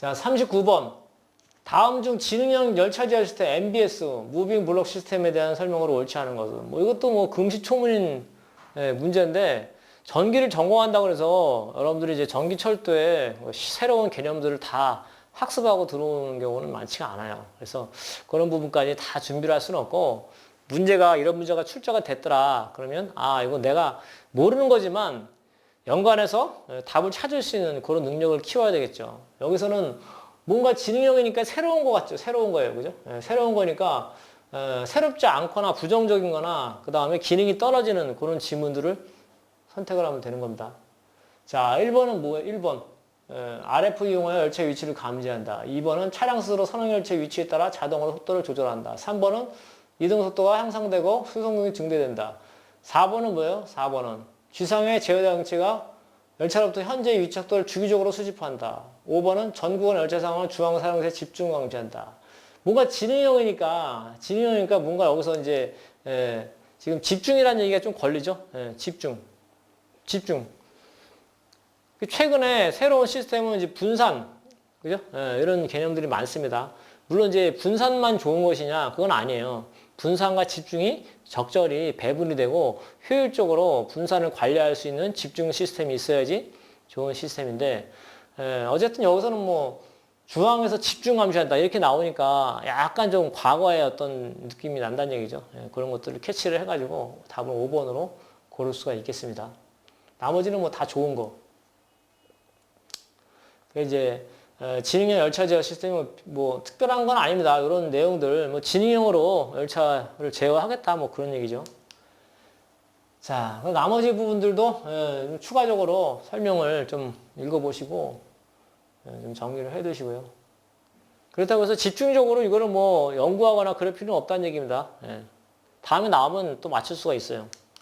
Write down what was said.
자, 39번. 다음 중 지능형 열차 제어 시스템 MBS, 무빙 블록 시스템에 대한 설명으로 옳지 않은 것은. 뭐 이것도 뭐 금시초문인 예, 문제인데 전기를 전공한다고 해서 여러분들이 이제 전기철도에 뭐 시- 새로운 개념들을 다 학습하고 들어오는 경우는 많지가 않아요. 그래서 그런 부분까지 다 준비를 할 수는 없고 문제가 이런 문제가 출제가 됐더라. 그러면 아, 이거 내가 모르는 거지만 연관해서 예, 답을 찾을 수 있는 그런 능력을 키워야 되겠죠. 여기서는 뭔가 지능형이니까 새로운 거 같죠. 새로운 거예요. 그죠? 예, 새로운 거니까 에, 새롭지 않거나 부정적인 거나 그 다음에 기능이 떨어지는 그런 지문들을 선택을 하면 되는 겁니다. 자, 1번은 뭐예요? 1번. 에, RF 이용하여 열차 위치를 감지한다. 2번은 차량 스스로 선행 열차 위치에 따라 자동으로 속도를 조절한다. 3번은 이동 속도가 향상되고 수송력이 증대된다. 4번은 뭐예요? 4번은 지상의 제어 장치가 열차로부터 현재 위치 속도를 주기적으로 수집한다. 5번은 전국원 열차 상황을 중앙 사용소에 집중 감지한다. 뭔가 지능형이니까 지능형이니까 뭔가 여기서 이제 예, 지금 집중이라는 얘기가 좀 걸리죠. 예, 집중, 집중. 그 최근에 새로운 시스템은 이제 분산, 그죠? 예, 이런 개념들이 많습니다. 물론 이제 분산만 좋은 것이냐 그건 아니에요. 분산과 집중이 적절히 배분이 되고 효율적으로 분산을 관리할 수 있는 집중 시스템이 있어야지 좋은 시스템인데 예, 어쨌든 여기서는 뭐 중앙에서 집중 감시한다 이렇게 나오니까 약간 좀 과거의 어떤 느낌이 난다는 얘기죠. 예, 그런 것들을 캐치를 해가지고 답은 5번으로 고를 수가 있겠습니다. 나머지는 뭐 다 좋은 거. 그 이제 어, 지능형 열차 제어 시스템은 뭐 특별한 건 아닙니다. 이런 내용들 뭐 지능형으로 열차를 제어하겠다 뭐 그런 얘기죠. 자, 그 나머지 부분들도 예, 좀 추가적으로 설명을 좀 읽어보시고 예, 좀 정리를 해두시고요. 그렇다고 해서 집중적으로 이거를 뭐 연구하거나 그럴 필요는 없다는 얘기입니다. 예. 다음에 나오면 또 맞출 수가 있어요.